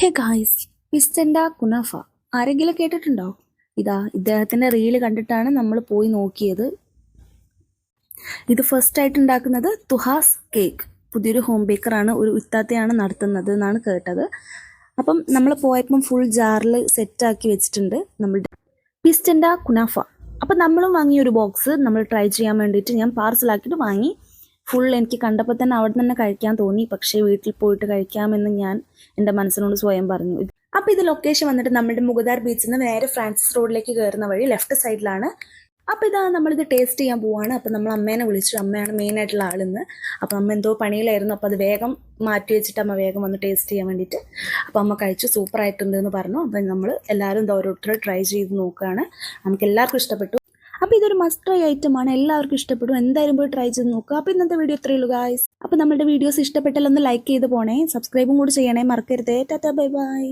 Hey guys പിസ്റ്റൻഡ kunafa ആരെങ്കിലും കേട്ടിട്ടുണ്ടോ? ഇതാ ഇദ്ദേഹത്തിന്റെ റീൽ കണ്ടിട്ടാണ് നമ്മൾ പോയി നോക്കിയത്. ഇത് ഫസ്റ്റ് ആയിട്ട് ഉണ്ടാക്കുന്നത് തുഹാസ് കേക്ക്. പുതിയൊരു ഹോം ബേക്കറാണ് ഒരു ഉത്താത്തയാണ് നടത്തുന്നത് എന്നാണ് കേട്ടത്. അപ്പം നമ്മൾ പോയപ്പം ഫുൾ ജാറിൽ സെറ്റാക്കി വെച്ചിട്ടുണ്ട് നമ്മളുടെ പിസ്റ്റൻഡ കുനാഫ അപ്പം നമ്മളും വാങ്ങിയ ഒരു ബോക്സ് നമ്മൾ ട്രൈ ചെയ്യാൻ വേണ്ടിയിട്ട് ഞാൻ പാർസലാക്കിയിട്ട് വാങ്ങി. ഫുൾ എനിക്ക് കണ്ടപ്പോൾ തന്നെ അവിടെ തന്നെ കഴിക്കാൻ തോന്നി. പക്ഷേ വീട്ടിൽ പോയിട്ട് കഴിക്കാമെന്ന് ഞാൻ എന്റെ മനസ്സിനോട് സ്വയം പറഞ്ഞു. അപ്പോൾ ഇത് ലൊക്കേഷൻ വന്നിട്ട് നമ്മുടെ മുഗദാർ ബീച്ചിൽ നിന്ന് നേരെ ഫ്രാൻസിസ് റോഡിലേക്ക് കയറുന്ന വഴി ലെഫ്റ്റ് സൈഡിലാണ് അപ്പോൾ ഇതാ നമ്മളിത് ടേസ്റ്റ് ചെയ്യാൻ പോവാണ്. അപ്പോൾ നമ്മൾ അമ്മേനെ വിളിച്ചു. അമ്മയാണ് മെയിനായിട്ടുള്ള ആളെന്ന്. അപ്പോൾ അമ്മ എന്തോ പണിയിലായിരുന്നു. അപ്പോൾ അത് വേഗം മാറ്റി വെച്ചിട്ട് അമ്മ വേഗം വന്ന് ടേസ്റ്റ് ചെയ്യാൻ വേണ്ടിയിട്ട്. അപ്പോൾ അമ്മ കഴിച്ചു. സൂപ്പർ ആയിട്ടുണ്ട് എന്ന് പറഞ്ഞു. അപ്പം നമ്മൾ എല്ലാവരും ഓരോരുത്തരും ട്രൈ ചെയ്ത് നോക്കുകയാണ്. നമുക്ക് എല്ലാവർക്കും ഇഷ്ടപ്പെട്ടു. അപ്പോൾ ഇതൊരു മസ്റ്റ് ട്രൈ ഐറ്റം ആണ്. എല്ലാവർക്കും ഇഷ്ടപ്പെടും. എന്തായാലും പോയി ട്രൈ ചെയ്ത് നോക്കുക. അപ്പോൾ ഇന്നത്തെ വീഡിയോ ഇത്രയേ ഉള്ളൂ ഗായ്സ് അപ്പോൾ നമ്മുടെ വീഡിയോസ് ഇഷ്ടപ്പെട്ടാൽ ഒന്ന് ലൈക്ക് ചെയ്ത് പോണേ. സബ്സ്ക്രൈബും കൂടി ചെയ്യണേ. മറക്കരുത്. Tata bye bye